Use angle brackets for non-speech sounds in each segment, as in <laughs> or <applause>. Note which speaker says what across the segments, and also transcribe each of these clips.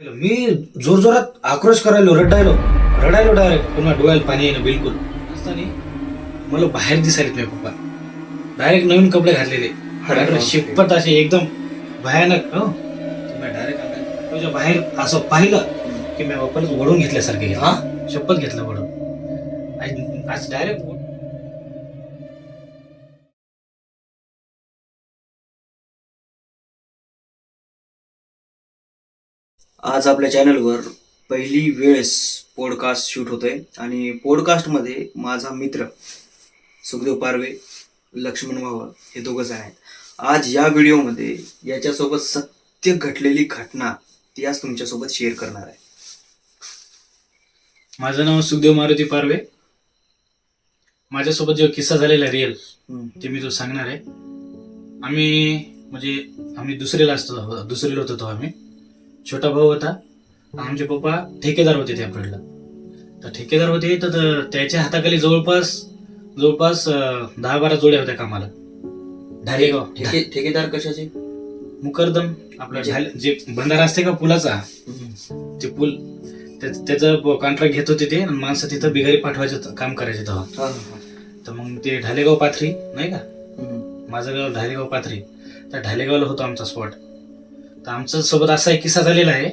Speaker 1: मी जोर जोरात आक्रोश करायलो रडायलो. रडायलो डायरेक्ट पुन्हा डोळ्याला पाणी येणं बिलकुल. असताना मला बाहेर दिसायला नाही पप्पा. डायरेक्ट नवीन कपडे घातलेले. डायरेक्ट शिपट असे एकदम भयानक हो. डायरेक्ट तुझ्या बाहेर असं पाहिलं की मी पप्पाला वडून घेतल्यासारखं
Speaker 2: हा?
Speaker 1: शपथ घेतलं वडून आज डायरेक्ट
Speaker 2: आज आपल्या चॅनलवर पहिली वेळेस पॉडकास्ट शूट होतोय आणि पॉडकास्टमध्ये माझा मित्र सुखदेव पारवे लक्ष्मण भावा हे दोघं जण आहेत. आज या व्हिडिओमध्ये याच्यासोबत सत्य घडलेली घटना ती आज तुमच्यासोबत शेअर करणार आहे.
Speaker 1: माझं नाव सुखदेव मारुती पारवे. माझ्यासोबत जो किस्सा झालेला रिअल ते मी तो सांगणार आहे. आम्ही म्हणजे आम्ही दुसरीला असतो दुसरीला होतो आम्ही. छोटा भाऊ होता. आमचे पप्पा ठेकेदार होते त्या पिरियडला तर ठेकेदार होते तर त- त्याच्या हाताखाली जवळपास जवळपास दहा बारा जोड्या होत्या कामाला. ढालेगाव.
Speaker 2: ठेके ठेकेदार कशाचे?
Speaker 1: मुकरदम आपला ढाले जे बंधारा असते का पुलाचा? ते पूल त्या- त्याचं कॉन्ट्रॅक्ट घेत होते ते आणि माणसं तिथं बिगारी पाठवायचं काम करायचे तेव्हा. तर मग ते ढालेगाव पाथरी नाही का. माझं गाव ढालेगाव पाथरी. त्या ढालेगावला होतो आमचा स्पॉट तर आमच्यासोबत असा एक किस्सा झालेला आहे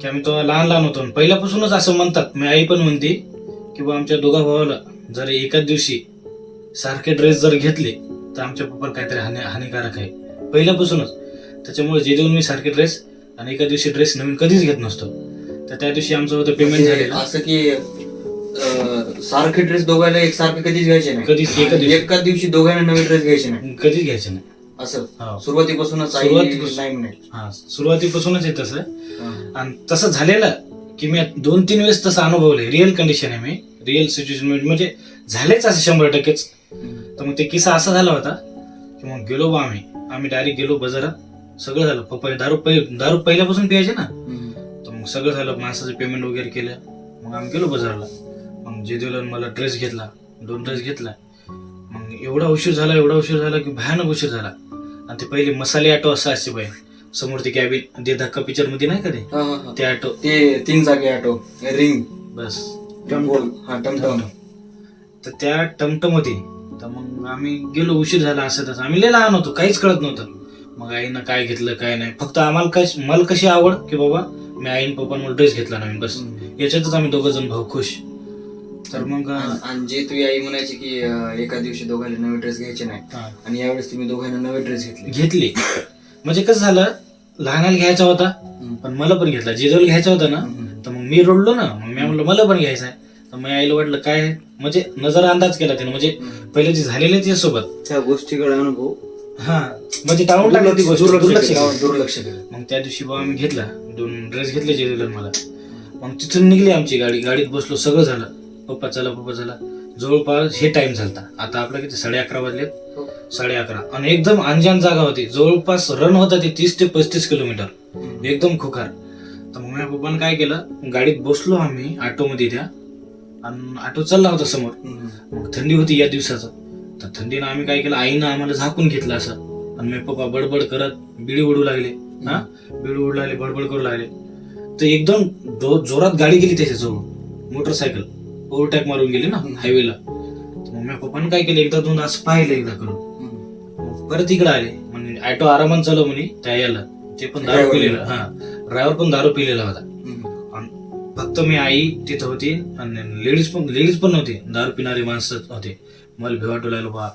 Speaker 1: की आम्ही तो लहान लहान होतो. पहिल्यापासूनच असं म्हणतात मी आई पण म्हणते की बा आमच्या दोघा भावाला जर एकाच दिवशी सारखे ड्रेस जर घेतले तर आमच्या पप्पाला काहीतरी हानी हानिकारक आहे. पहिल्यापासूनच. त्याच्यामुळे जे देऊन मी सारखे ड्रेस आणि एका दिवशी ड्रेस नवीन कधीच घेत नसतो. तर त्या दिवशी आमचं होतं पेमेंट
Speaker 2: म्हणजे
Speaker 1: झालेलं.
Speaker 2: असं की सारखे ड्रेस दोघांना एक सारखे कधीच घ्यायचे नाही.
Speaker 1: कधीच एका दिवशी.
Speaker 2: एकाच दिवशी दोघांना नवे ड्रेस घ्यायचे नाही.
Speaker 1: कधीच घ्यायचे नाही.
Speaker 2: असं. सुरुवातीपासूनच आई
Speaker 1: सुरुवातीपासून.
Speaker 2: नाही म्हणे
Speaker 1: हा सुरुवातीपासूनच आहे तसं. आणि तसं झालेलं की मी दोन तीन वेळेस तसं अनुभवलंय. रिअल कंडिशन आहे मी. रिअल सिच्युएशन म्हणजे झालेच असं शंभर टक्केच. तर मग ते किस्सा असा झाला होता की मग गेलो बा आम्ही. आम्ही डायरेक्ट गेलो बाजारात. सगळं झालं. पप्पा दारू पहिले दारू पहिल्यापासून प्यायचे ना. तर मग सगळं झालं. माणसाचं पेमेंट वगैरे केलं. मग आम्ही गेलो बाजारला. मग जे दिलं मला ड्रेस घेतला. दोन ड्रेस घेतला. मग एवढा उशीर झाला एवढा उशीर झाला की भयानक उशीर झाला. आणि ते पहिले मसाले ऑटो असं असते बाई. समोर ते कॅबिन दे धक्का पिक्चरमध्ये नाही का ते?
Speaker 2: हा, हा, हा.
Speaker 1: ते ऑटो
Speaker 2: ते तीन जागे ऑटो रिंग.
Speaker 1: बस.
Speaker 2: गोल हा टमटम.
Speaker 1: तर त्या टमटम होती. तर मग आम्ही गेलो उशीर झाला असं तसं. आम्ही लय लहान होतो काहीच कळत नव्हतं. मग आईनं काय घेतलं काय नाही. फक्त आम्हाला काय मला कशी आवड की बाबा मी आईन पप्पान मला ड्रेस घेतला नवीन बस. याच्यातच आम्ही दोघं जण भाऊ खुश. तर मग
Speaker 2: आणि जे तुझी आई म्हणायची की एका दिवशी दोघांना नवे ड्रेस घ्यायचे नाही आणि यावेळेस तुम्ही दोघांना नवे ड्रेस घेतले.
Speaker 1: घेतली. म्हणजे कसं झालं लहानाला घ्यायचा होता. पण मला पण घेतला. जिजोला घ्यायचा होता ना. तर मग मी रडलो ना मग मी म्हणलं मला पण घ्यायचा आहे. तर मग आईला वाटलं काय? म्हणजे नजर अंदाज केला त्याने. म्हणजे. पहिले जे झालेले ते सोबत.
Speaker 2: त्या गोष्टीकडे अनुभव.
Speaker 1: हा. म्हणजे टाळून टाकली ती गोष्ट
Speaker 2: दुर्लक्ष
Speaker 1: दुर्लक्ष
Speaker 2: केलं.
Speaker 1: मग त्या दिवशी बाबा आम्ही घेतला. दोन ड्रेस घेतले जे मला. मग तिथून निघली आमची गाडी. गाडीत बसलो सगळं झालं. पप्पा चला पप्पा चला. जवळपास हे टाइम झालता. आता आपलं किती? साडे अकरा वाजलेत.
Speaker 2: हो.
Speaker 1: साडे अकरा. आणि एकदम अंजान जागा होती. जवळपास रन होता ते तीस ते पस्तीस किलोमीटर. एकदम खुकार तर मग माझ्या पप्पानं काय केलं? गाडीत बसलो आम्ही ऑटोमध्ये त्या. आणि ऑटो चालला होता समोर. मग थंडी होती या दिवसाचं. तर थंडीनं आम्ही काय केलं? आईनं आम्हाला झाकून घेतलं असं. आणि मी पप्पा बडबड करत बिडी उडू लागले. हा? बिडी उडू लागले बडबड करू लागले. तर एकदम जोरात गाडी गेली त्याच्याजवळ. मोटरसायकल. ओव्हरटॅक मारून गेली ना. हायवेला मग मी पप्पानं काय केलं? एकदा दोन असं पाहिलं एकदा करून. परत इकडे आले. म्हणजे ऑटो आरामात चालव म्हणे त्या याला. ते पण दारू. पिलेलं. हा. ड्रायव्हर पण दारू पिलेला होता. फक्त मी आई तिथं होती आणि लेडीज पण लेडीज पण नव्हती. दारू पिणारी माणसं होते. मला भेव वाटू लागलो बा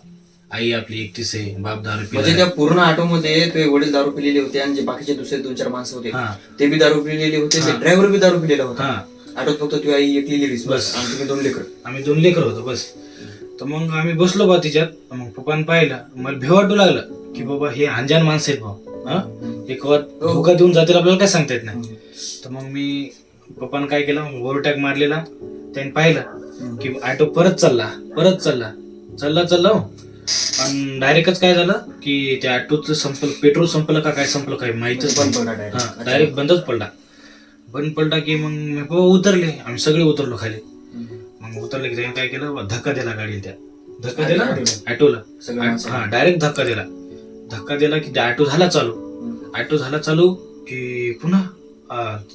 Speaker 1: आई आपली एकटीच आहे. बाप दारू
Speaker 2: म्हणजे त्या पूर्ण ऑटो मध्ये ते वडील दारू पिलेले होते आणि जे बाकीचे दुसरे दोन चार माणसं होते ते बी दारू पिलेले होते. ड्रायव्हर बी दारू पिलेला होता. ऑटोत फक्त तुझी आई एकली लेडीज. बस. आणि तुम्ही दोन लेकर.
Speaker 1: आम्ही दोन लेकर होतो बस. तर मग आम्ही बसलो बा तिच्यात. मग पप्पानं पाहिलं. मला भेव वाटू लागलं की बाबा हे अंजान माणसं आहेत भाऊ. हा? कवा
Speaker 2: हो.
Speaker 1: धोका देऊन जातील आपल्याला काय सांगता येत नाही. तर मग मी पप्पानं काय केलं? ओव्हरटॅक मारलेला. त्याने पाहिलं की ऑटो परत चालला. परत चालला. चालला चालला हो. आणि डायरेक्टच काय झालं की त्या ऑटोचं संपलं पेट्रोल संपलं का काय संपलं काय माहितच
Speaker 2: अच्छा.
Speaker 1: डायरेक्ट बंदच पडला. बंद पडला की मग मी बाबा उतरले. आम्ही सगळे उतरलो खाली. मग उतरले की त्याने काय केलं? बा, धक्का दिला गाडीला त्या. धक्का
Speaker 2: गाडी-
Speaker 1: दिला?
Speaker 2: माणसं.
Speaker 1: हा डायरेक्ट धक्का दिला. धक्का दिला की ऑटो झाला चालू. ऑटो झाला चालू की पुन्हा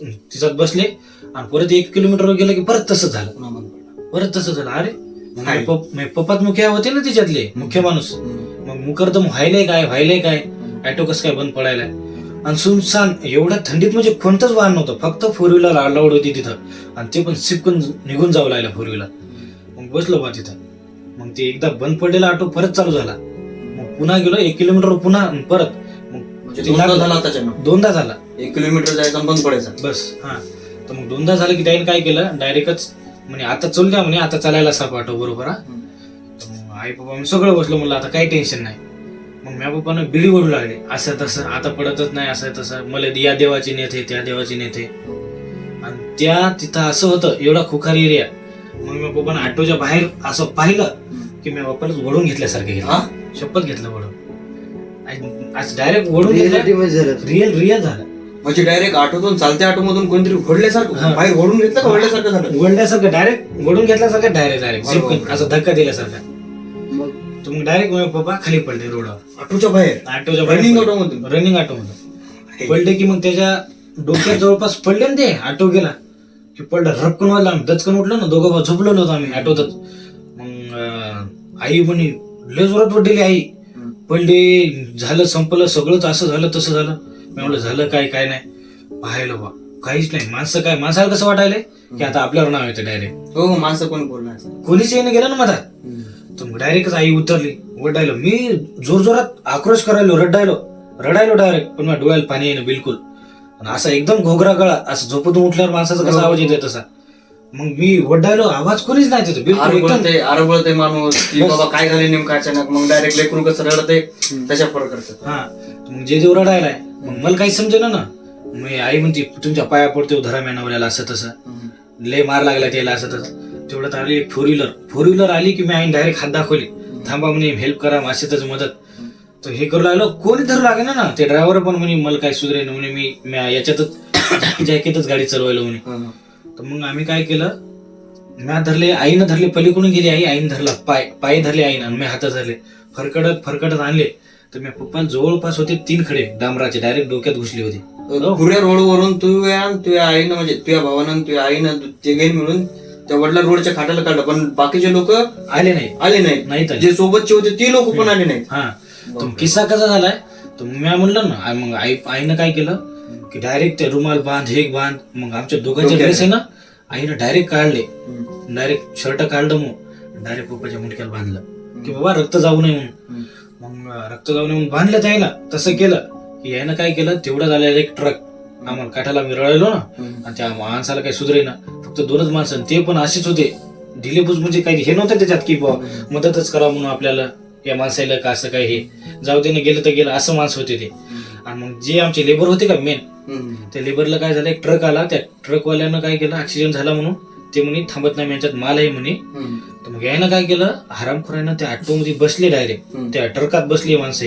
Speaker 1: तिच्यात बसले आणि परत एक किलोमीटर गेलं की परत तसंच झालं.
Speaker 2: पुन्हा बंद पडला.
Speaker 1: परत तसं झालं. अरे मग
Speaker 2: नाही.
Speaker 1: मी पप- मी पप्पात मुख्य होते ना तिच्यातले मुख्य माणूस. मग मुकरदम व्हायलंय काय? व्हायलंय काय? ऍटो कसं काय बंद पडायला आणि सुनसान एवढ्या थंडीत म्हणजे कोणतंच वाहन नव्हतं. फक्त फोर व्हीलर अलाउड होती तिथं. आणि ते पण सिपकून निघून जावं लागलं फोर व्हीलर मग बसलो बा तिथं. मग ते एकदा बंद पडलेला ऑटो परत चालू झाला. मग पुन्हा गेलो एक किलोमीटर पुन्हा आणि परत. मग
Speaker 2: म्हणजे दोनदा. झाला त्याच्यानं.
Speaker 1: दोनदा झाला.
Speaker 2: एक किलोमीटर जायचा आणि बंद पडायचा.
Speaker 1: बस हा. तर मग दोनदा झालं की त्याने काय केलं? डायरेक्टच म्हणे आता चल द्या म्हणे आता चालायला साप ऑटो बरोबर हा?
Speaker 2: हम्म.
Speaker 1: तर मग आई पप्पा मी सगळं बसलो म्हणलं आता काही टेन्शन नाही. मग म्या पप्पानं बिली ओढू लागले. असं तसं आता पडतच नाही असं तसं. मला या देवाची नेते त्या देवाची नेते. आणि त्या तिथं असं होतं एवढा खुखारी एरिया. मग मी पप्पानं ऑटोच्या बाहेर असं पाहिलं. की मी पप्पाला ओढून घेतल्यासारखं घेतलं
Speaker 2: हा?
Speaker 1: शपथ घेतलं ओढून आज डायरेक्ट ओढून घेतलं. रिअल रिअल झालं.
Speaker 2: म्हणजे डायरेक्ट ऑटोतून चालत्या ऑटो मधून कोणतरी. घोडल्यासारखं बाहेर ओढून घेतलं का ओढल्यासारखं झालं?
Speaker 1: ओढल्यासारखं डायरेक्ट ओढून घेतल्यासारखं डायरेक्ट डायरेक्ट असं धक्का दिल्यासारखा. तर मग डायरेक्ट पप्पा खाली पडले रोडावर.
Speaker 2: ऑटोच्या बाहेर.
Speaker 1: ऑटोच्या
Speaker 2: रनिंग ऑटो मधून.
Speaker 1: रनिंग ऑटो मध्ये पडले की मग त्याच्या डोक्यात जवळपास पडले ना ते ऑटो गेला. की पडलं रपकन वाजला आम्ही. दचकन उठलो ना दोघं भाऊ झोपलो नव्हतो आम्ही ऑटोतच मग अं, आई म्हणे लय जोरात पडलेली आई. पडले झालं संपलं सगळंच असं झालं तसं झालं. मी म्हणलं झालं काय काय नाही. पाहायला बा काहीच नाही. माणसं काय माणसाला कसं वाटायलंय? की आता आपल्यावर नाव येतं डायरेक्ट
Speaker 2: हो हो, माणसं कोण बोलणार
Speaker 1: कोणीच येणं गेलं ना मधात. तर मग डायरेक्टच आई उतरली ओरडायलो. मी जोर जोरात आक्रोश करायलो रडायलो. रडायलो डायरेक्ट पण माझ्या डोळ्याला पाणी येणं बिलकुल. आणि असा एकदम घोगरा गळा असं झोपतून उठल्यावर माणसाचा कसा आवाज येतोय तसा. मग मी ओरडायलो आवाज कोणीच नाही तिथं बिलकुल एकदम.
Speaker 2: आरबळते आरबळते माणूस. की. बाबा काय झाले नेमकं अचानक? मग डायरेक्ट लेकरू कसं रडते त्याच्या फरक करतात
Speaker 1: हा. मग जे देव रडायलाय मग मला काही समजेना ना. मी आई म्हणते तुमच्या पाया पडते धरा मॅनवऱ्याला असं तसं. लय मार लागला त्याला असं तसं. तेवढ्यात आली एक फोर व्हीलर फोर व्हीलर आली की मी आईने डायरेक्ट हात दाखवली. थांबा म्हणे हेल्प करा असे त्याचं मदत. तर हे करू लागलो. कोणी धरू लागे ना. ना ते ड्रायव्हर पण म्हणे मला काय सुधरे म्हणे मी मी याच्यातच <coughs> जॅकेतच गाडी चालवायला म्हणे. तर मग आम्ही काय केलं? म्या धरले आईनं धरले पलीकडून गेली आई आईनं धरला पाय पाय धरले आईनं आणि मी हात धरले. फरकडत फरकडत आणले. तर मी पप्पा जवळपास होते तीन खडे डांबराचे डायरेक्ट डोक्यात घुसले होते.
Speaker 2: खुऱ्या रोडवरून तू आणि तुझ्या आईनं म्हणजे तुझ्या भावानं तुझ्या आईनं तिघे मिळून त्या वडला रोडच्या खाटाला काढलं पण बाकीचे लोक
Speaker 1: आले नाही.
Speaker 2: आले नाहीत
Speaker 1: आले
Speaker 2: जे सोबतचे होते ते लोक पण आले नाहीत.
Speaker 1: हा. तर मग किस्सा कसा झालाय? तर मग मी म्हणलं ना आ- मग आई आईनं काय केलं? की डायरेक्ट रुमाल बांध हे बांध मग आमच्या दोघांचे
Speaker 2: डोक्यात.
Speaker 1: ड्रेस आहे ना आईनं डायरेक्ट काढले.
Speaker 2: हम्म.
Speaker 1: डायरेक्ट शर्ट काढलं मग. डायरेक्ट पप्पाच्या मुंडक्याला बांधलं. की बाबा रक्त जाऊ नये म्हणून.
Speaker 2: हम्म.
Speaker 1: मग रक्त जाऊ नये म्हणून बांधलं त्याला. तसं केलं. की यानं काय केलं? तेवढं झालं एक ट्रक आम्हाला काठाला मी रळलो ना. आणि त्या माणसाला काही सुधरे ना फक्त दोनच माणसं ते पण असेच होते ढिलेबूज म्हणजे काही हे नव्हतं त्याच्यात की मदतच करा म्हणून आपल्याला या माणसाला का असं काय हे जाऊ दे ना गेलं तर गेलं असं माणसं होते ते आणि मग जे आमचे लेबर होते का मेन. त्या लेबरला काय झालं एक ट्रक आला त्या ट्रकवाल्यानं काय केलं ऍक्सिडेंट झाला म्हणून ते म्हणे थांबत नाही यांच्यात माल आहे म्हणे. तर मग यानं काय केलं हरामखोरानं त्या ऑटो मध्ये बसले डायरेक्ट. त्या ट्रकात बसली माणसं.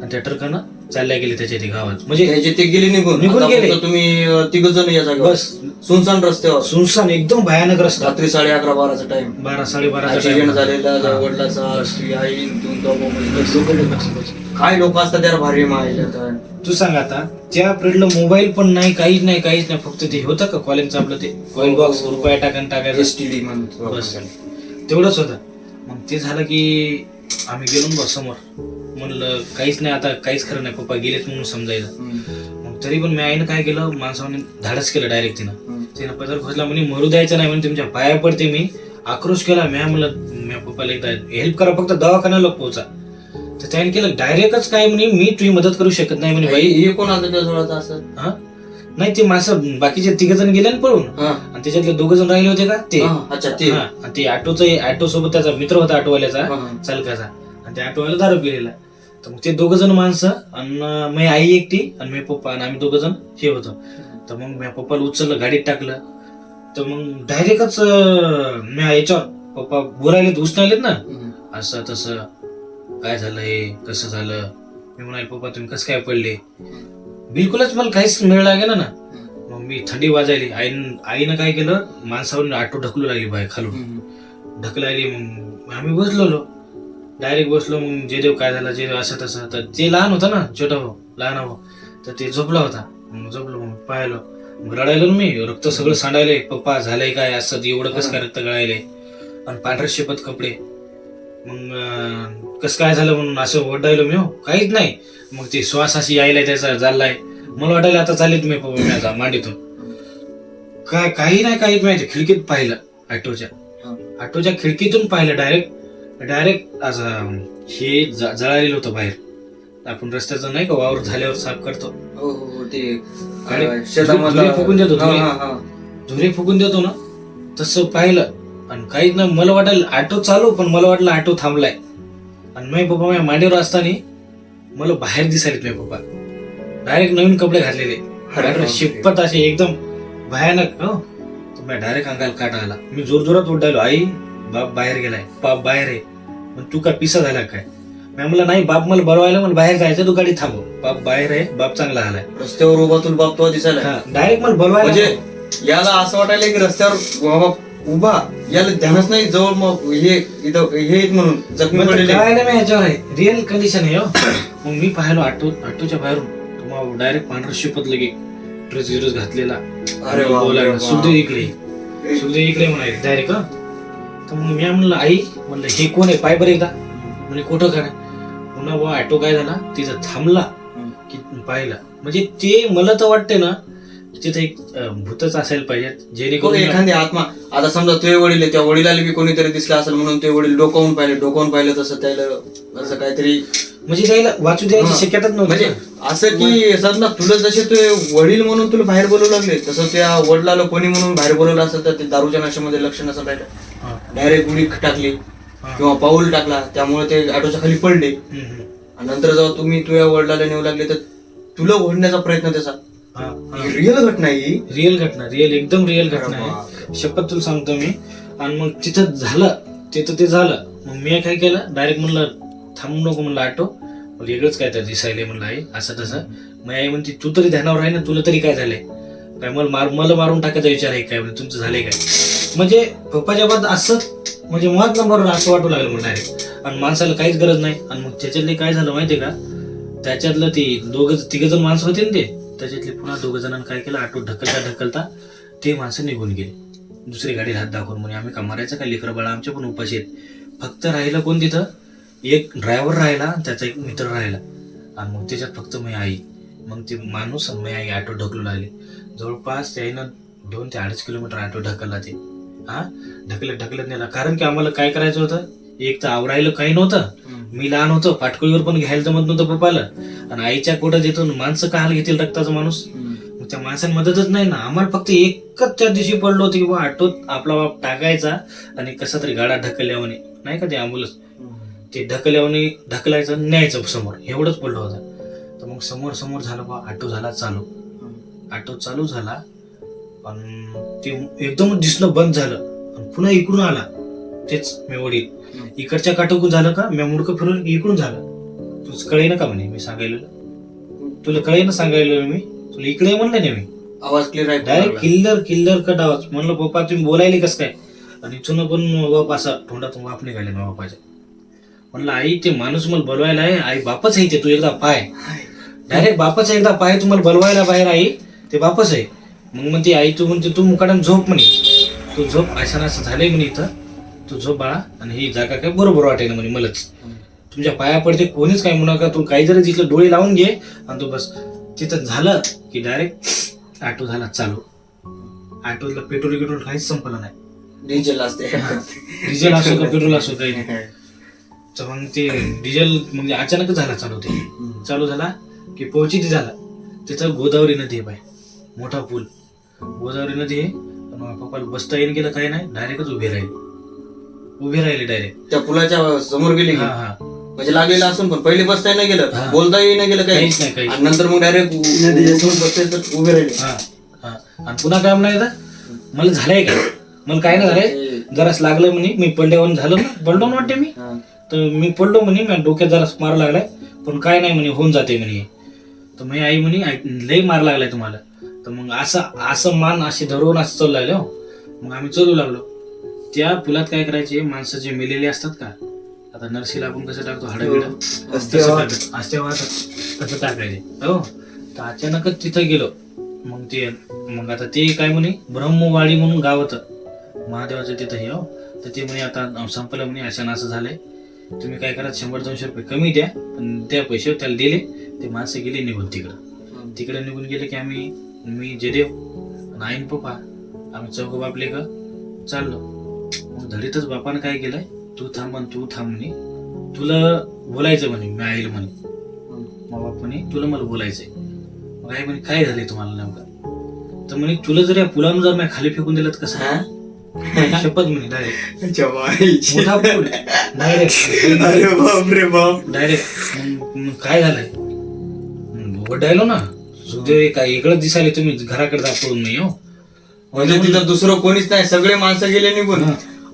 Speaker 1: आणि त्या ट्रकानं चालल्या गेले त्याच्या ते गावात. म्हणजे
Speaker 2: त्याचे ते गेले निघून.
Speaker 1: निघून
Speaker 2: आता
Speaker 1: गेले.
Speaker 2: फक्त तुम्ही तिघ जण या जागेवर.
Speaker 1: बस.
Speaker 2: सुनसान रस्त्यावर.
Speaker 1: सुनसान एकदम भयानक रस्ता.
Speaker 2: रात्री साडे अकरा बाराचा टाइम
Speaker 1: बारा
Speaker 2: ऍक्सिडेंट
Speaker 1: time.
Speaker 2: झालेला
Speaker 1: हा.
Speaker 2: वडिलाचा आई दोन दोघं मुलं. काय लोक असतात यार भारी माहिती तर
Speaker 1: तू सांग आता त्या पिरियडला मोबाईल पण नाही काहीच नाही काहीच नाही फक्त ते होतं का कॉलिंगचं आपलं ते? कॉइन बॉक्स रुपया टाकून टाकायचं.
Speaker 2: एस टी डी म्हणतो
Speaker 1: बस. तेवढंच होतं. मग ते झालं की आम्ही गेलो ना बा समोर. म्हणलं काहीच नाही आता काहीच खरं नाही पप्पा गेलेत म्हणून समजायचं
Speaker 2: हम्म.
Speaker 1: मग तरी पण मी आईनं काय केलं माणसाने धाडस केलं डायरेक्ट तिनं. तिनं पदर खोचला म्हणे मरू द्यायचं नाही म्हणे तुमच्या पाया पडते मी. आक्रोश केला मी म्हणलं मी पप्पाला एकदा हेल्प करा फक्त दवाखान्याला पोहोचा. तर त्याने केलं डायरेक्टच काय म्हणे मी तुझी मदत करू शकत नाही म्हणे बाई.
Speaker 2: हे कोण आता असं?
Speaker 1: हा? नाही ते माणसं बाकीचे तिघ जण गेले ना पळून.
Speaker 2: हा.
Speaker 1: आणि त्याच्यातले दोघ जण राहिले होते का? ते.
Speaker 2: हा, अच्छा ते.
Speaker 1: हा, आणि ते ऑटोचं ऑटो सोबत त्याचा मित्र होता ऑटोवाल्याचा
Speaker 2: हा, हा.
Speaker 1: चालकाचा. आणि त्या ऑटोवाला दारू पिलेला. तर मग ते दोघ जण माणसं आणि मी आई एकटी आणि मी पप्पा आणि आम्ही दोघ जण हे होतो. तर मग मी पप्पाला उचललं गाडीत टाकलं. तर मग डायरेक्टच मी याच्यावर पप्पा बोलायलेत उचनायलेत ना.
Speaker 2: हम्म.
Speaker 1: असं तसं. काय झालं हे कसं झालं? मी म्हणाले पप्पा तुम्ही कसं काय पडले? बिलकुलच मला काहीच मिळ लागेल ना. मग मी थंडी वाजायली. आईन आईनं काय केलं? माणसावर आटो ढकलू लागली बाय खालून. ढकलायली मग आम्ही बसलो डायरेक्ट बसलो मग जे देव काय झालं जे देव असं तसं. तर ते लहान होतं ना छोटा भाऊ लहान भाऊ तर ते झोपला होता. मग झोपलो मग पाहिलो. मग रडायलो मी. रक्त सगळं सांडायलंय पप्पा झालंय काय? असं एवढं कसं काय रक्त गळायलंय आणि पांढरे शेपत कपडे. मग कसं काय झालं म्हणून असं ओरडायलो मी हो. काहीच नाही. मग ते श्वास अशी यायलाय त्याचा चाललाय मला वाटायला आता चालले तुम्ही पप्पा मी आता मांडीतून. काय काही नाही काहीच माहिती खिडकीत पाहिलं ऑटोच्या. ऑटोच्या खिडकीतून पाहिलं डायरेक्ट डायरेक्ट असं हे जळालेलं होतं बाहेर. आपण रस्त्याचं नाही का वावर झाल्यावर साफ करतो.
Speaker 2: हो हो हो,
Speaker 1: धुळे फुकून देतो. धुरे. फुकून देतो ना तसं पाहिलं. आणि काहीच नाही मला वाटलं ऑटो चालू पण मला वाटलं ऑटो थांबलाय. आणि मी पप्पा माझ्या मांडीवर असताना मला बाहेर दिसायलेत मी पप्पा. डायरेक्ट नवीन कपडे घातलेले. शिपत असे एकदम भयानक हो. डायरेक्ट अंगाला काटा आला. मी जोर जोरात ओढायलो आई बाप बाहेर गेलाय बाप बाहेर आहे. पण तू काय पिसा झाला काय? मी म्हणलं नाही बाप मला बरवायला मला बाहेर जायचं तू गाडी थांबव. बाप बाहेर आहे बाप चांगला आलाय.
Speaker 2: रस्त्यावर उभा तुला बाप तो दिसायला
Speaker 1: डायरेक्ट मला बरवायला
Speaker 2: म्हणजे याला असं वाटायला की रस्त्यावर बाबा उभा याला ध्यानच नाही जवळ मग हे इथं हे आहेत म्हणून जखमी पडलेले.
Speaker 1: कळायला नाही याच्यावर आहे. रिअल कंडिशन आहे हो. मग मी पाहिलो ऑटो ऑटोच्या बाहेरून. तुम्हाला डायरेक्ट पांढरं शिपत लगे. ड्रेस गिरेस घातलेला.
Speaker 2: अरे वा, अरे वा.
Speaker 1: सुखदेव इकडे. सुखदेव इकडे म्हणाले डायरेक्ट तर मग मी म्हणलं आई म्हणलं हे कोण आहे? पाय बरं एकदा. म्हणजे कुठं काय पुन्हा बुवा ऑटो काय झाला तिथं थांबला की पाहिला. म्हणजे ते मला तर वाटते ना तिथे एक भूतच असायला पाहिजे जेणेकरून
Speaker 2: एखादी आत्मा आता समजा तुझे वडील आहे त्या वडिलाला बी कोणीतरी दिसला असेल म्हणून ते वडील डोकावून पाहिले डोकावून पाहिलं तसं त्याला असं काहीतरी
Speaker 1: म्हणजे त्याला वाचू द्यायची. शक्यताच नव्हती
Speaker 2: म्हणजे. असं की समजा तुला जसे तुझे वडील म्हणून तुला बाहेर बोलवू लागले तसं त्या वडिलाला कोणी म्हणून बाहेर बोलवलं असेल तर ते दारूच्या नशेमध्ये लक्ष नसेल राहिलं. डायरेक्ट उडी टाकली. किंवा पाऊल टाकला त्यामुळे ते ऑटोच्या खाली पडले नंतर जेव्हा तुम्ही तुझ्या वडिलाला नेऊ लागले तर तुला ओढण्याचा प्रयत्न त्याचा
Speaker 1: हा.
Speaker 2: रिअल घटना आहे ही.
Speaker 1: रिअल घटना रिअल एकदम रिअल घटना आहे. शपथ तुला सांगतो मी. आणि मग तिथं झालं तिथं ते झालं. मग मी काय केलं? डायरेक्ट म्हणलं थांबू नको म्हणलं मग वेगळंच काय तर दिसायले म्हणलं आई असं तसं. मग आई म्हणते तू तरी ध्यानावर आहे ना तुला तरी काय झालंय? काय मला मार मला मारून टाकायचा विचार आहे काय? म्हणजे तुमचं झालंय काय? म्हणजे पप्पाच्या बाद असं म्हणजे मुळात नंबरवर असं वाटू लागलं म्हणून डायरेक्ट आणि माणसाला काहीच गरज नाही. आणि मग त्याच्यातले काय झालं माहितीये का? त्याच्यातलं ते दोघं तिघ जण माणसं होते ना ते? त्याच्यातले पुन्हा दोघं जणांनी काय केलं? ऑटो ढकलता ढकलता ते माणसं निघून गेले. दुसरी गाडी हात दाखवून म्हणे आम्ही का मारायचं का लेकर बाळा आमच्या पण उपाशी आहेत. फक्त राहिलं कोण तिथं? एक ड्रायव्हर राहिला त्याचा एक मित्र राहिला. आणि मग त्याच्यात फक्त मी आई. मग ते माणूस मी आई ऑटो ढकलू लागले जवळपास त्याईनं दोन ते अडीच किलोमीटर ऑटो ढकलला ते. हा? ढकलत ढकलत नेला. कारण की आम्हाला काय करायचं होतं? एक तर आवरायला काही नव्हतं. मी लहान होतो पाटकोळीवर पण घ्यायला जमत नव्हतं पप्पाला. आणि आईच्या कोटात येतो माणसं का हाल घेतील रक्ताचा माणूस. मग त्या माणसाने मदतच नाही ना. आम्हाला फक्त एकच त्या दिवशी पडलो होतं की बा ऑटोत आपला बाप टाकायचा आणि कसा तरी गाडा ढकलल्यावाने नाही का ते अँब्युलन्स ते ढकलल्यावाने ढकलायचं न्यायचं समोर. एवढंच पडलं होतं. तर मग समोर समोर झालं बा ऑटो झाला चालू. ऑटो चालू झाला. पण ते एकदम दिसणं बंद झालं. आणि पुन्हा इकडून आला. तेच मी वडील. इकडच्या काटोकून झालं का? मी मुडकं फिरून इकडून झालं. तुझं कळे ना का म्हणे? मी सांगायला तुला कळे ना सांगायला मी? तुला इकडे म्हणलं नाही मी.
Speaker 2: आवाज क्लिअर आहे
Speaker 1: डायरेक्ट किल्लर किल्लर कट आवाज. म्हणलं पप्पा तुम्ही बोलायले कस काय? आणि इथून पण बाप असा तोंडातून बाप निघाले ना बापाच्या. म्हणलं आई ते माणूस मला बोलवायला आहे? आई बापच आहे ते तू एकदा पाय. डायरेक्ट बापच एकदा पाय तुम्हाला बोलवायला बाहेर आई ते बापच आहे. मग म्हणते आई तू म्हणते तू मुकाडन झोप म्हणे. तू झोप असं असं झालंय म्हणे इथं. तू झोप बाळा. आणि ही जागा काय बरोबर वाटेल म्हणे मलाच. तुमच्या पाया पडते कोणीच काय म्हणू नका तू काही जरी तिथलं डोळे लावून घे. आणि तू बस. तिथं झालं की डायरेक्ट ऑटो झाला चालू. ऑटोला पेट्रोल गिट्रोल काहीच संपलं नाही.
Speaker 2: डिझेल असते.
Speaker 1: डिझेल असो का पेट्रोल असो काही नाही. तर मग ते डिझेल म्हणजे अचानकच झाला चालू ते. चालू झाला की पोहोची झाला. तिथं गोदावरी नदी आहे बाय मोठा पूल. गोदावरी नदी आहे. पप्पाला बसता येईन गेलं काही नाही. डायरेक्टच उभे राहिले. उभे राहिले डायरेक्ट
Speaker 2: त्या पुलाच्या समोर गेली
Speaker 1: हा
Speaker 2: की.
Speaker 1: हा
Speaker 2: म्हणजे लागलेलं असून पण पहिले बसता नाही गेलं.
Speaker 1: हा.
Speaker 2: बोलता नाही गेलं काही.
Speaker 1: नाही काही
Speaker 2: आणि नंतर मग डायरेक्ट बसते तर उभे राहिले.
Speaker 1: हा हा. आणि पुन्हा काय म्हणायचं? मला झालंय का? मला काय नाही झालंय. जरास लागलं म्हणे मी पडल्यावर झालं ना पडलो ना वाटते मी.
Speaker 2: हा.
Speaker 1: तर मी पडलो म्हणे मी डोक्यात जरा मार लागलाय. पण काय नाही म्हणे होऊन जाते म्हणे. तर मी आई म्हणे "आई, लय मार लागलाय तुम्हाला. तर मग असं असं मान असे धरून असं चालू लागले हो. मग आम्ही चलू लागलो. त्या पुलात काय करायचे? माणसं जे मेलेले असतात का? आता नर्सीला आपण कसं टाकतो? हाडं बिडं
Speaker 2: असते
Speaker 1: तसं
Speaker 2: वाहत.
Speaker 1: टाकत- असते वाहत तसं टाकायचे. हो? तर अचानकच तिथं गेलो. मग ते मग आता ते काय म्हणे? ब्रह्मवाडी म्हणून गाव होतं. महादेवाचं तिथं हे हो. तर ते म्हणे आता संपलं म्हणे अशानं असं झालंय. तुम्ही काय करा शंभर दोनशे रुपये कमी द्या पण त्या पैसे त्याला दिले. ते माणसं गेले निघून तिकडं. तिकडे निघून गेले की आम्ही मी जयदेव आणि आईन पप्पा आम्ही चौघ बापले का चाललो. मग धडीतच बापानं काय केलंय? तू थांब आणि तू थांब म्हणे. तुला बोलायचं म्हणे मी आईल म्हणे. मग बाप म्हणे तुला मला बोलायचंय. मग आई म्हणे काय झालंय तुम्हाला नेमकं? तर म्हणे तुला जर या पुलानं जर मी खाली फेकून दिलं तर कसं?
Speaker 2: हा?
Speaker 1: शपथ म्हणे डायरेक्ट
Speaker 2: जवाईची.
Speaker 1: मोठा पूल.
Speaker 2: अरे
Speaker 1: डायरेक्ट
Speaker 2: बाप. रे बाप
Speaker 1: डायरेक्ट काय झालंय? वडायलो ना. सुखदेव काय इकडं दिसायले तुम्ही घराकडे दाखवून नाही हो.
Speaker 2: म्हणजे तिथं दुसरं कोणीच नाही सगळे माणसं गेले निघून.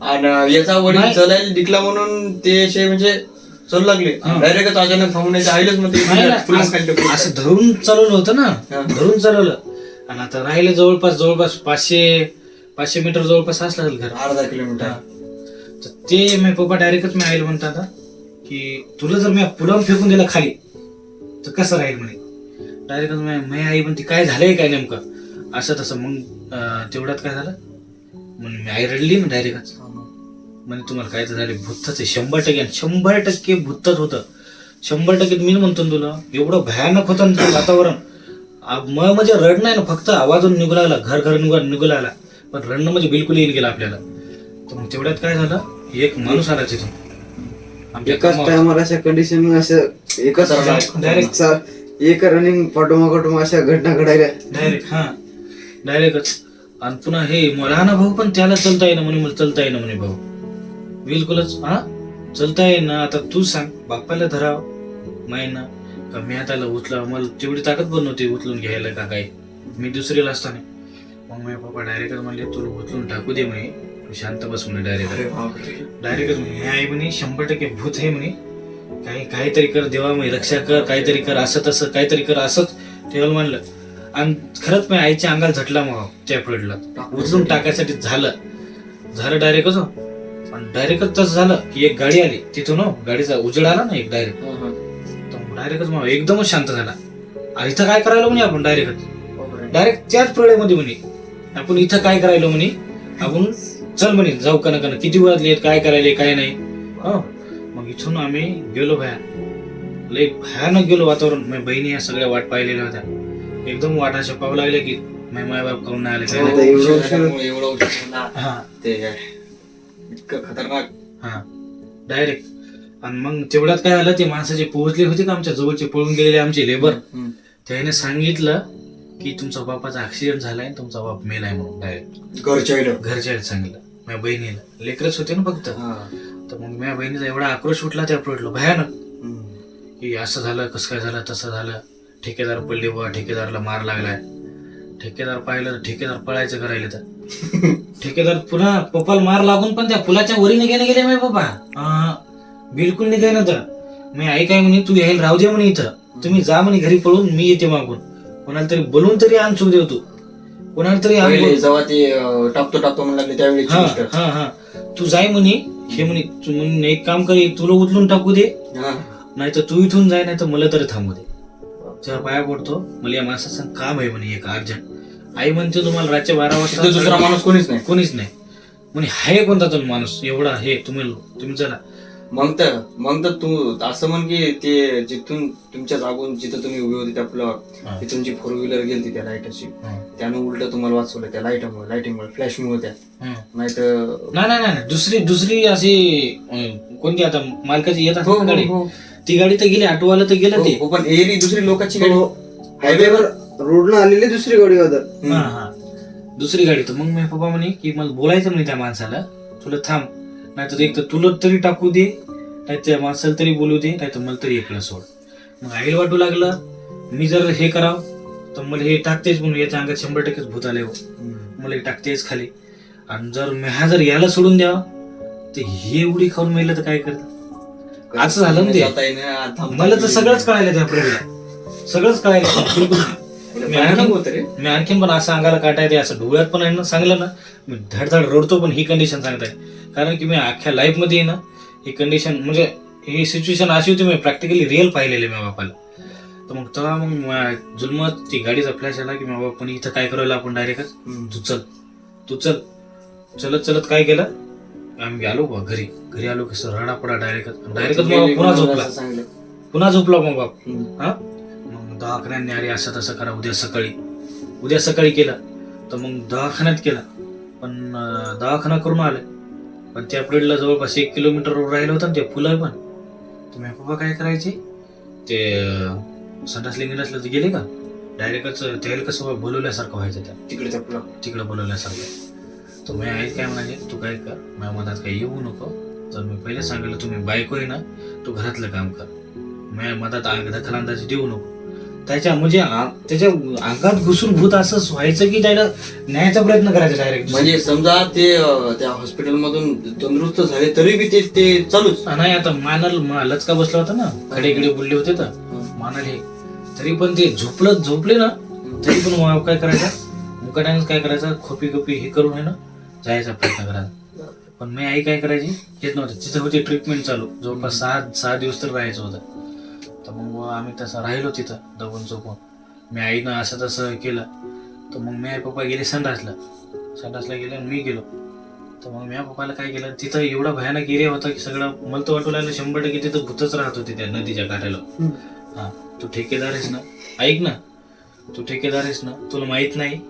Speaker 2: आणि याचा वडील. चलायला दिखला म्हणून ते असे म्हणजे चलू लागले. डायरेक्ट अचानक थांबून आईलच म्हणते
Speaker 1: ना,
Speaker 2: फुलं
Speaker 1: असं- धरून चालवलं होतं ना. धरून चालवलं. आणि आता राहिले जवळपास जवळपास पाचशे पाचशे मीटर जवळपास असलं घर.
Speaker 2: अर्धा किलोमीटर.
Speaker 1: तर ते मी पप्पा डायरेक्टच मी आईल म्हणतात आता की तुला जर मी पुलावून फेकून दिलं खाली तर कसं राहील म्हणे? डायरेक्ट मी आई म्हणते काय झालंय काय नेमकं? असं तसं. मग तेवढ्यात काय झालं? मग मी आई रडली ना डायरेक्टच. म्हणजे तुम्हाला काय तर झाले भूतच आहे. शंभर टक्के शंभर टक्के भूतच होतं. शंभर टक्के मी म्हणतो ना तुला एवढं भयानक होतं ना वातावरण. आ- म म्हणजे रड नाही ना फक्त आवाजून निघू लागला घर घर निघू निघू लागला. पण रडणं म्हणजे बिलकुल येईल गेलं आपल्याला. तर मग तेवढ्यात काय झालं? एक माणूस आला तिथून.
Speaker 3: एकाच. टायमाला अशा कंडिशन असं एकच. चा- एक रनिंग पाठोमागोटोमा अशा घटना घडायला
Speaker 1: डायरेक्ट हा. डायरेक्टच आणि पुन्हा हे मला ना भाऊ पण त्याला चलता येईना म्हणे मला चलता येईना म्हणे भाऊ. बिलकुलच. हा? चलता येईना आता तू सांग. बाप्पाला धराव. मायना का मी आता उचला मला तेवढी ताकद पण नव्हती उचलून घ्यायला का काय मी दुसरीला असताना मग माझे पप्पा डायरेक्टच म्हणले तुला उचलून टाकू दे म्हणे. तू शांत बस म्हणे डायरेक्ट. डायरेक्टच म्हणे आई म्हणे शंभर टक्के भूत आहे म्हणे. काही काहीतरी कर देवा मी रक्षा कर काहीतरी कर असं तसं काहीतरी कर असंच. तेव्हा म्हणलं आणि खरंच मी आईच्या अंगाला झटला मग त्या पिरियडला. उचलून टाकायसाठी झालं. झालं डायरेक्टच हो. आणि डायरेक्टच तसं झालं की एक गाडी आली. तिथून हो गाडीचा उजेड आला ना एक डायरेक्ट
Speaker 2: हा, हा.
Speaker 1: तर डायरेक्टच मग एकदमच शांत झाला. आणि इथं काय करायला म्हणे आपण डायरेक्ट. डायरेक्ट त्याच प्रळेमध्ये म्हणे. आपण इथं काय करायलो म्हणे? आपण चल म्हणे जाऊ कन कन किती वाजले काय करायले काय नाही. हो. मग इथून आम्ही गेलो भया लय भयानक गेलो वातावरण. माझ्या बहिणी या सगळ्या वाट पाहिलेल्या होत्या. एकदम वाट अशा पाहू लागले की माय बाप काऊन नाही आले काय नाही.
Speaker 3: एवढं
Speaker 2: उशीर.
Speaker 1: हा.
Speaker 2: ते इतकं खतरनाक.
Speaker 1: हा. डायरेक्ट आणि मग तेवढ्यात काय झालं ते माणसाचे पोहोचले होते का आमच्या जवळचे पळून गेलेले आमचे लेबर
Speaker 2: हम्म.
Speaker 1: त्याने सांगितलं की तुमचा बापाचा ऍक्सिडेंट झालाय तुमचा बाप मेलाय म्हणून डायरेक्ट
Speaker 2: घरच्या.
Speaker 1: घरच्या सांगितलं. माझ्या बहिणीला. लेकरच होते ना फक्त.
Speaker 2: हा.
Speaker 1: तर मग माझ्या बहिणीचा एवढा आक्रोश उठला त्या प्रोडला भयानक.
Speaker 2: हम्म.
Speaker 1: की असं झालं कसं काय झालं तसं झालं. ठेकेदार पडले बुवा ठेकेदारला मार लागलाय. ठेकेदार पाहिलं तर ठेकेदार पळायचं करायला तर ठेकेदार पुन्हा पप्पाला मार लागून पण त्या पुलाच्या वरी निघायला गेले माझे पप्पा. बिलकुल निघाय तर मी आई काय म्हणे तू यायला राहू दे म्हणे इथं. तुम्ही जा म्हणे घरी पळून मी येते मागून. कोणाला तरी बोलून तरी आण चुक देव तू. कोणाला तरी आण
Speaker 2: पहिले
Speaker 1: बोल.
Speaker 2: जेव्हा ते अं, टाकतो टाकतो म्हणून लागले त्यावेळी
Speaker 1: हा हा हा. तू जाय म्हणे हे म्हणे तू म्हणे एक काम कर एक तुला उचलून टाकू दे. नाही तर तू इथून जाय नाही तर मला तरी थांबू दे. तेव्हा पाया पडतो. मला या माणसाचं काम आहे म्हणे एक अर्जंट. आई म्हणते तुम्हाला रातच्या बारा
Speaker 2: तिथं दुसरा
Speaker 1: वाजता
Speaker 2: माणूस कोणीच नाही.
Speaker 1: कोणीच नाही. म्हणे हाय कोणता तो माणूस? एवढा हे तुम्ही तुम्ही चला.
Speaker 2: मग तर मग तर तू असं म्हण की ते जिथून तुमच्या जागून जिथं तुम्ही उभे होते त्या तिथून जी फोर व्हीलर गेली त्या लाईटाची. त्यानं उलट तुम्हाला वाचवलं त्या लाईटमुळे लाईटिंगमुळे फ्लॅशमुळे त्या. नाही तर
Speaker 1: नाही नाही. दुसरी दुसरी अशी कोणती आता मालकाची येत असते ना गाडी? ती गाडी तर गेली ऑटोवाला तर गेलं ते.
Speaker 2: हो, पण एरी दुसरी लोकांची गाडी.
Speaker 3: हायवेवर रोडनं आलेली दुसरी गाडी होतं.
Speaker 1: हा हा. दुसरी गाडी तर मग मी पप्पा म्हणे की मला बोलायचं म्हणे त्या माणसाला तुला थांब नाहीतर एक तर तुला तरी टाकू दे नाही त्या माणसाला तरी बोलू दे नाही तर मला तरी इकडं सोड. मग आईला वाटू लागलं मी जर हे करावं तर मला हे टाकतेच म्हणून याच्या अंगात शंभर टक्केच भूत आले हो. मला हे टाकतेच खाली. आणि जर मी हा जर याला सोडून द्यावा तर हे उडी खाऊन मेलं तर काय करत? असं झालं ना ते.
Speaker 2: थांबता
Speaker 1: मला तर. सगळंच कळायलं त्या प्रेमला. सगळंच कळायलं बिलकुल <laughs> मी
Speaker 2: भयानक होतं रे
Speaker 1: मी आणखीन पण असं अंगाला काटा येते असं डोळ्यात पण आहे ना सांगलं ना मी धडधड रडतो पण ही कंडिशन सांगताय. कारण की मी अख्ख्या लाईफमध्ये आहे ना ही कंडिशन म्हणजे ही सिच्युएशन अशी होती मी प्रॅक्टिकली रिअल पाहिलेली मी बापाला तर मग तेव्हा मग मा- जुलमत ती गाडीचा फ्लॅश आला की बाबा पण इथं काय करायला आपण डायरेक्टच तू चल. तू चल. चलत चलत काय केलं? आम्ही आलो बा घरी. घरी आलो की सर रडा पडा डायरेक्ट डायरेक्टच मग पुन्हा झोपला. पुन्हा झोपला मग बाप. हा? मग दवाखान्याने अरे असं तसं करा उद्या सकाळी. उद्या सकाळी केलं. तर मग दवाखान्यात केला. पण दवाखाना करून आले. पण त्या पिरियडला जवळपास एक किलोमीटरवर राहिलं होतं ना ते फुलं पण. तुम्ही पप्पा काय करायचे? ते संडासले गिडासले ते गेले का? डायरेक्टच त्याला कसं बोलवल्यासारखं व्हायचं त्या.
Speaker 2: तिकडे त्या.
Speaker 1: तिकडं बोलवल्यासारखं. मी आई काय म्हणाले? तू काय कर? माझ्या मनात काही येऊ नको. तर मी पहिले सांगितलं तुम्ही बायको आहे ना तू घरातलं काम कर. माझ्या अंग दखलंदाजी देऊ नको. त्याच्या म्हणजे त्याच्या अंगात घुसून भूत असं व्हायचं की त्याला न्यायचा प्रयत्न करायचा डायरेक्ट
Speaker 2: म्हणजे समजा ते त्या हॉस्पिटल मधून तंदुरुस्त झाले तरी बी ते ते चालूच.
Speaker 1: नाही आता मानल मा- लचका बसला होता ना कडे कडे बोलले होते तर. मानल हे तरी पण ते झोपलं झोपले ना तरी पण काय करायचं? मुकाट्याने काय करायचं? खोपी खोपी हे करून आहे ना जायचा प्रयत्न करायचा पण मी आई काय करायची? येत नव्हतं. तिथं होती ट्रीटमेंट चालू. जवळपास सहा सहा दिवस तर राहायचं होतं. तर मग आम्ही तसं राहिलो तिथं दबून चोपून मी आईनं असं तसं केलं. तर मग मी आई पप्पा गेले संडासला. संडासला गेले आणि मी गेलो. तर मग मी पप्पाला काय केलं? तिथं एवढा भयानक एरिया होता की सगळं मला तर वाटू लागलं. शंभर टक्के तिथं भूतच राहत होते त्या नदीच्या काठाला. हा. तू ठेकेदार आहेस ना? ऐक ना. तू ठेकेदार आहेस ना? तुला माहीत नाही.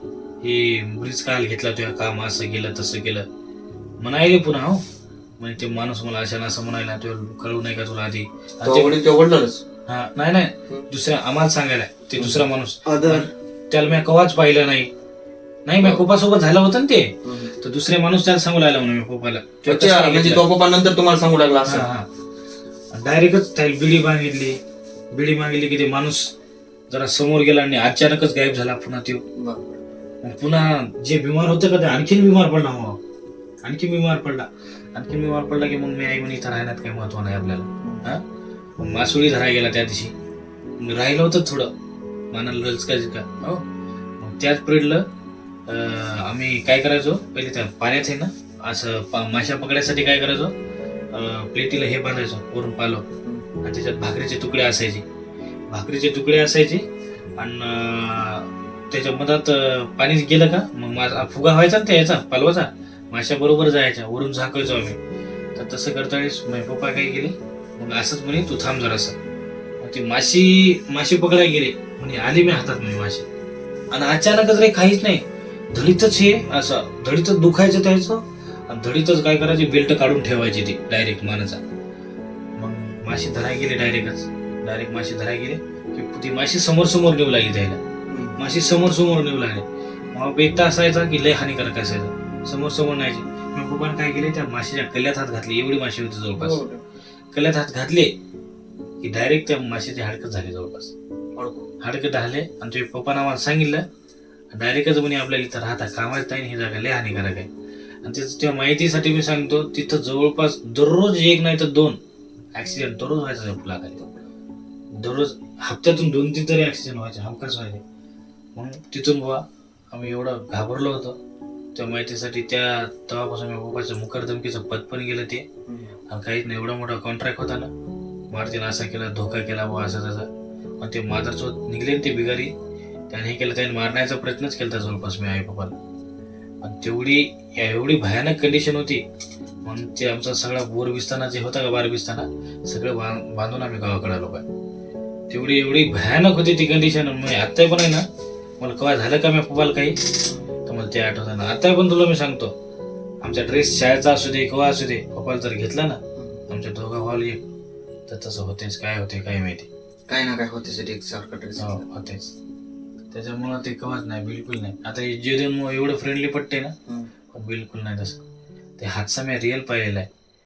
Speaker 1: हे ब्रिज काल घेतला तुझ्या काम असं केलं तसं केलं म्हणायले पुन्हा हो. म्हणजे ते माणूस मला अशा असं म्हणायला तुला कळू नाही का तुला आधी? आणि
Speaker 2: तो
Speaker 1: हा नाही नाही. दुसऱ्या आम्हाला सांगायला. ते दुसरा माणूस.
Speaker 3: अदर
Speaker 1: त्याला मी कवाच पाहिलं नाही. नाही मी पप्पासोबत झालं होतं ना ते. तर दुसरे माणूस त्याला सांगू लागला म्हणून मी पप्पाला
Speaker 2: अच्छा म्हणजे? तो पप्पा नंतर तुम्हाला सांगू लागला असं?
Speaker 1: डायरेक्टच त्याला बिडी मागितली. बिडी मागितली की ते माणूस जरा समोर गेला आणि अचानकच गायब झाला पुन्हा तो.
Speaker 2: बरं.
Speaker 1: पुन्हा जे बिमार होते का ते आणखीन बिमार पडला मग. आणखी बिमार पडला. आणखीन बिमार पडला की मग मी आई म्हणे इथं राहण्यात काही महत्त्व नाही आपल्याला. हा? मग मासुळी धरायला गेला त्या दिवशी. राहिलं होतं थोडं. मानाला लचका का हो. मग त्याच पिरियडला आम्ही काय करायचो? पहिले त्या पाण्यात आहे ना असं पा- माशा पकडायसाठी काय करायचो? प्लेटीला हे बांधायचो वरून पालो. आणि त्याच्यात भाकरीचे तुकडे असायचे. भाकरीचे तुकडे असायचे. आणि त्याच्या मधात पाणी गेलं का? मग माझा फुगा व्हायचा ना त्या याचा पालवाचा माशा बरोबर जायच्या वरून झाकायचो आम्ही. तर तसं करता वेळेस माझे पप्पा काय गेले मग असंच म्हणे तू थांब जरासं. ती माशी माशी पकडायला गेले. म्हणजे आली मी हातात म्हणे माशी आणि अचानकच रे काहीच नाही. धडीतच हे असं धडीतच दुखायचं त्याचं. आणि धडीतच काय करायची? बेल्ट काढून ठेवायची ती डायरेक्ट मानाचा. मग माशी धराय गेले डायरेक्टच. डायरेक्ट माशी धराय गेले. की ती माशी समोर समोर नेऊ लागली त्याला. माशी समोर समोर नेऊ लागले मग एकटा असायचा की लय हानिकारक असायचा. समोर समोर न्यायची. मग पप्पाने काय केले त्या माशीच्या कल्यात हात घातले. एवढी माशी होती जवळपास.
Speaker 2: हो.
Speaker 1: कल्यात हात घातले की डायरेक्ट त्या माशीचे हाडकं झाले जवळपास. हाडकं ढाले आणि ते पप्पानं आम्हाला सांगितलं डायरेक्टच म्हणे आपल्याला इथं राहता कामात नाही ही जागा लय हानिकारक आहे. आणि त्याचं त्या माहितीसाठी मी सांगतो तिथं जवळपास दररोज एक नाही तर दोन ऍक्सिडेंट दररोज व्हायचा फुलाखाली दररोज हप्त्यातून दोन तीन तरी ऍक्सिडेंट व्हायचे हमखास व्हायचे. मग तिथून बुवा आम्ही एवढं घाबरलो होतो. त्या माहितीसाठी त्या तेव्हापासून मी पप्पाच्या मुखरधमकीचं पद पण गेलं ते. आणि काहीच नाही एवढा मोठा कॉन्ट्रॅक्ट होता ना. मारुतीनं असा केला धोका केला बुवा असं तसं. पण ते मादरचोत निघले ते बिगारी. त्याने हे केलं त्याने मारण्याचा प्रयत्नच केला जवळपास मी आई पप्पाला पण तेवढी एवढी भयानक कंडिशन होती. मग ते आमचा सगळा बोर बिस्ताना जे होता का बार बिस्ताना सगळं बांधून आम्ही गावाकडे आलो काय तेवढी एवढी भयानक होती ती कंडिशन म्हणजे आता पण आहे ना मला कवा झालं का मी पप्पाला काही? तर मला ते आठवत ना. आता पण तुला मी सांगतो. आमचा ड्रेस शाळेचा असू दे केव्हा असू दे पप्पाला जर घेतला ना आमच्या दोघा भावाला एक तर तसं होतेच काय होते काय माहिती.
Speaker 2: काय ना काय होते एक सारखं ड्रेस
Speaker 1: हो होतेच. त्याच्यामुळं ते कवाच नाही बिलकुल नाही. आता हे जेवण एवढं फ्रेंडली पटते ना. पण बिलकुल नाही तसं. ते हादसा मी रिअल पाहिलेला आहे.